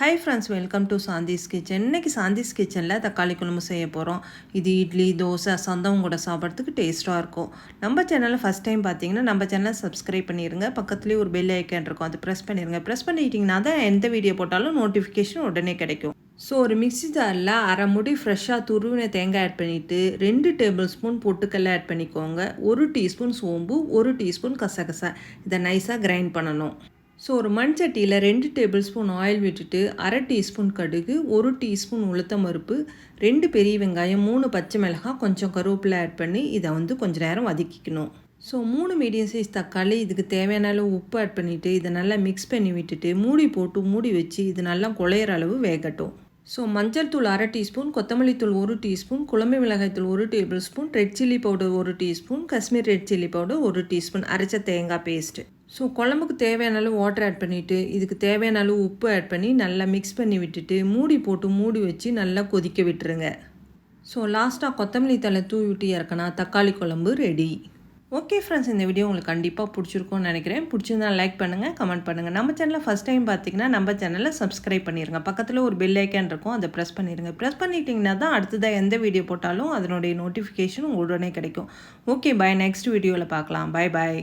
Hi friends welcome to Shanthi's kitchen இன்றைக்கி சாந்திஸ் கிச்சனில் தக்காளி குழம்பு செய்ய போகிறோம் இது இட்லி தோசை சந்தம் கூட சாப்பிட்றதுக்கு டேஸ்ட்டாக இருக்கும். நம்ம சேனலில் ஃபஸ்ட் டைம் பார்த்தீங்கன்னா நம்ம சேனலை சப்ஸ்கிரைப் பண்ணிடுங்க பக்கத்துலேயே ஒரு பெல் ஐக்கன் இருக்கும். அது ப்ரெஸ் பண்ணிடுங்க ப்ரெஸ் பண்ணிட்டீங்கன்னா தான் எந்த வீடியோ போட்டாலும் நோட்டிஃபிகேஷன் உடனே கிடைக்கும். ஸோ ஒரு மிக்ஸி ஜாரில் அரை முடி ஃப்ரெஷ்ஷாக துருவின தேங்காய் ஆட் பண்ணிவிட்டு ரெண்டு டேபிள் ஸ்பூன் பொட்டுக்கல்ல ஆட் பண்ணிக்கோங்க. ஒரு டீஸ்பூன் சோம்பு ஒரு டீஸ்பூன் கசகசா. இதை நைஸாக கிரைண்ட் பண்ணணும். ஸோ ஒரு மண் சட்டியில் ரெண்டு டேபிள் ஸ்பூன் ஆயில் விட்டுட்டு அரை டீஸ்பூன் கடுகு ஒரு டீஸ்பூன் உளுத்தம் பருப்பு ரெண்டு பெரிய வெங்காயம் மூணு பச்சை மிளகாய் கொஞ்சம் கருவேப்பிலை ஆட் பண்ணி இதை வந்து கொஞ்சம் நேரம் வதக்கிக்கணும். ஸோ மூணு மீடியம் சைஸ் தக்காளி இதுக்கு தேவையான அளவு உப்பு ஆட் பண்ணிவிட்டு இதை நல்லா மிக்ஸ் பண்ணி விட்டுட்டு மூடி போட்டு மூடி வச்சு இது நல்லா குழையிற அளவு வேகட்டும். ஸோ மஞ்சள் தூள் அரை டீஸ்பூன் கொத்தமல்லி தூள் ஒரு டீஸ்பூன் குழம்பு மிளகாய் தூள் ஒரு table spoon red chilli powder ஒரு teaspoon Kashmir red chilli powder ஒரு டீஸ்பூன் அரைச்ச தேங்காய் பேஸ்ட்டு ஸோ குழம்புக்கு தேவையான அளவு வாட்டர் ஆட் பண்ணிவிட்டு இதுக்கு தேவையான அளவு உப்பு ஆட் பண்ணி நல்லா மிக்ஸ் பண்ணி விட்டுட்டு மூடி போட்டு மூடி வச்சு நல்லா கொதிக்க விட்டுருங்க. ஸோ லாஸ்ட்டாக கொத்தமல்லி தலை தூவி விட்டு இறக்கினா தக்காளி குழம்பு ரெடி ஓகே ஃப்ரெண்ட்ஸ் இந்த வீடியோ உங்களுக்கு கண்டிப்பாக பிடிச்சிருக்கும்னு நினைக்கிறேன். பிடிச்சிருந்தா லைக் பண்ணுங்கள் கமெண்ட் பண்ணுங்கள் நம்ம சேனலில் ஃபஸ்ட் டைம் பார்த்தீங்கன்னா நம்ம சேனலை சப்ஸ்கிரைப் பண்ணிடுங்க பக்கத்தில் ஒரு பெல் ஐக்கான் இருக்கும் அதை ப்ரெஸ் பண்ணிடுங்க ப்ரெஸ் பண்ணிட்டீங்கன்னா தான் அடுத்ததாக எந்த வீடியோ போட்டாலும் அதனுடைய நோட்டிஃபிகேஷன் உடனே கிடைக்கும். ஓகே பாய் நெக்ஸ்ட் வீடியோவில் பார்க்கலாம். Bye bye